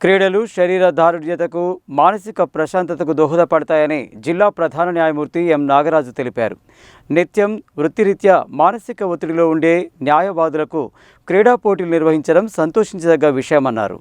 క్రీడలు శరీర దారుఢ్యతకు మానసిక ప్రశాంతతకు దోహదపడతాయని జిల్లా ప్రధాన న్యాయమూర్తి ఎం. నాగరాజు తెలిపారు. నిత్యం వృత్తిరీత్యా మానసిక ఒత్తిడిలో ఉండే న్యాయవాదులకు క్రీడా పోటీలు నిర్వహించడం సంతోషించదగ్గ విషయమన్నారు.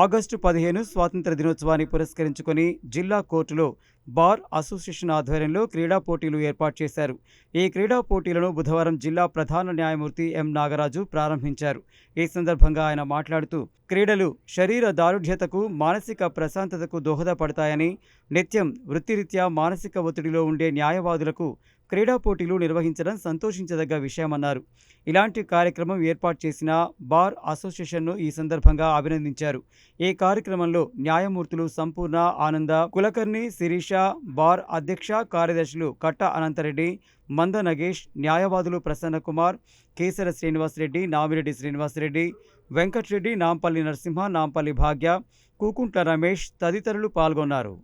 ఆగస్టు పదిహేను స్వాతంత్ర దినోత్సవాన్ని పురస్కరించుకొని జిల్లా కోర్టులో బార్ అసోసియేషన్ ఆధ్వర్యంలో క్రీడా పోటీలు ఏర్పాటు చేశారు. ఈ క్రీడా పోటీలను బుధవారం జిల్లా ప్రధాన న్యాయమూర్తి ఎం నాగరాజు ప్రారంభించారు. ఈ సందర్భంగా ఆయన మాట్లాడుతూ క్రీడలు శరీర దారుఢ్యతకు మానసిక ప్రశాంతతకు దోహదపడతాయని నిత్యం వృత్తిరీత్యా మానసిక ఒత్తిడిలో ఉండే న్యాయవాదులకు క్రీడా పోటీలు నిర్వహించడం సంతోషించదగ్గ విషయమన్నారు. ఇలాంటి కార్యక్రమం ఏర్పాటు చేసిన బార్ అసోసియేషన్ను ఈ సందర్భంగా అభినందించారు. ఈ కార్యక్రమంలో న్యాయమూర్తులు సంపూర్ణ ఆనంద కులకర్ణి శిరీష బార్ అధ్యక్ష కార్యదర్శులు కట్ట అనంతరెడ్డి మంద నగేష్ న్యాయవాదులు ప్రసన్న కుమార్ కేసర శ్రీనివాసరెడ్డి నామిరెడ్డి శ్రీనివాసరెడ్డి వెంకట్రెడ్డి నాంపల్లి నరసింహ నాంపల్లి భాగ్య కూకుంట్ల రమేష్ తదితరులు పాల్గొన్నారు.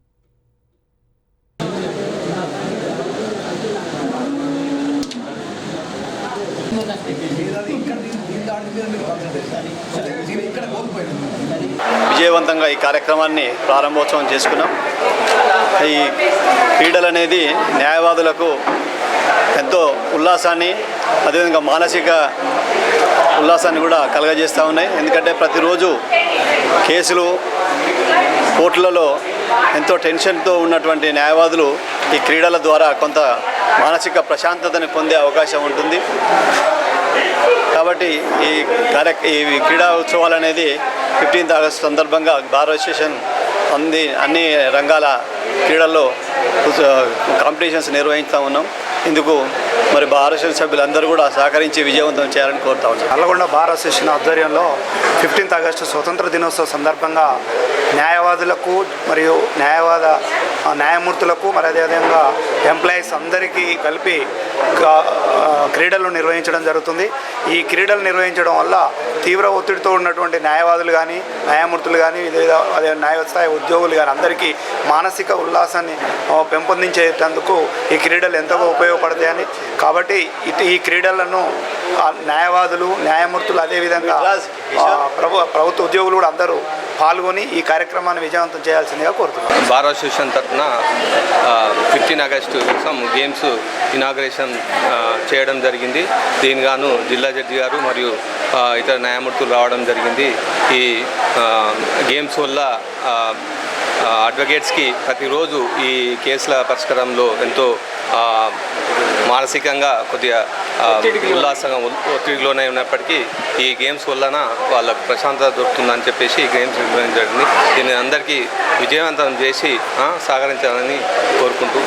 విజయవంతంగా ఈ కార్యక్రమాన్ని ప్రారంభోత్సవం చేసుకున్నాం. ఈ క్రీడలు అనేది న్యాయవాదులకు ఎంతో ఉల్లాసాన్ని అదేవిధంగా మానసిక ఉల్లాసాన్ని కూడా కలగజేస్తూ ఉన్నాయి. ఎందుకంటే ప్రతిరోజు కేసులు కోర్టులలో ఎంతో టెన్షన్తో ఉన్నటువంటి న్యాయవాదులు ఈ క్రీడల ద్వారా కొంత మానసిక ప్రశాంతతని పొందే అవకాశం ఉంటుంది. కాబట్టి ఈ కార్య ఈ క్రీడా ఉత్సవాలు అనేది ఫిఫ్టీన్త్ ఆగస్ట్ సందర్భంగా బార్ అసోసియేషన్ అన్ని అన్ని రంగాల క్రీడల్లో కాంపిటీషన్స్ నిర్వహిస్తూ ఉన్నాం. ఇందుకు మరి బార్ అసోసియేషన్ సభ్యులందరూ కూడా సహకరించి విజయవంతం చేయాలని కోరుతా ఉన్నాం. నల్లగొండ బార్ అసోసియేషన్ ఆధ్వర్యంలో ఫిఫ్టీన్త్ ఆగస్టు స్వతంత్ర దినోత్సవ సందర్భంగా న్యాయవాదులకు మరియు న్యాయవాద న్యాయమూర్తులకు మరి అదేవిధంగా ఎంప్లాయీస్ అందరికీ కలిపి క్రీడలు నిర్వహించడం జరుగుతుంది. ఈ క్రీడలు నిర్వహించడం వల్ల తీవ్ర ఒత్తిడితో ఉన్నటువంటి న్యాయవాదులు కానీ న్యాయమూర్తులు కానీ లేదా అదే న్యాయస్థాయి ఉద్యోగులు కానీ అందరికీ మానసిక ఉల్లాసాన్ని పెంపొందించేటందుకు ఈ క్రీడలు ఎంతగా ఉపయోగపడతాయని కాబట్టి ఇటు ఈ క్రీడలను న్యాయవాదులు న్యాయమూర్తులు అదేవిధంగా ప్రభు ప్రభుత్వ ఉద్యోగులు కూడా అందరూ పాల్గొని ఈ కార్యక్రమాన్ని విజయవంతం చేయాల్సిందిగా కోరుతున్నాను బార్ అసోసియేషన్ తరఫున ఫిఫ్టీన్ ఆగస్టు కోసం గేమ్స్ ఇనాగ్రేషన్ చేయడం జరిగింది. దీని గాను జిల్లా జడ్జి గారు మరియు ఇతర న్యాయమూర్తులు రావడం జరిగింది. ఈ గేమ్స్ వల్ల అడ్వకేట్స్కి ప్రతిరోజు ఈ కేసుల పరిష్కారంలో ఎంతో మానసికంగా కొద్దిగా ఉల్లాసంగా ఉల్- ఒత్తిడిలోనే ఉన్నప్పటికీ ఈ గేమ్స్ వలన వాళ్ళకు ప్రశాంతత దొరుకుతుందని చెప్పేసి ఈ గేమ్స్ నిర్వహించడం జరిగింది. దీన్ని అందరికీ విజయవంతం చేసి సహకరించాలని కోరుకుంటూ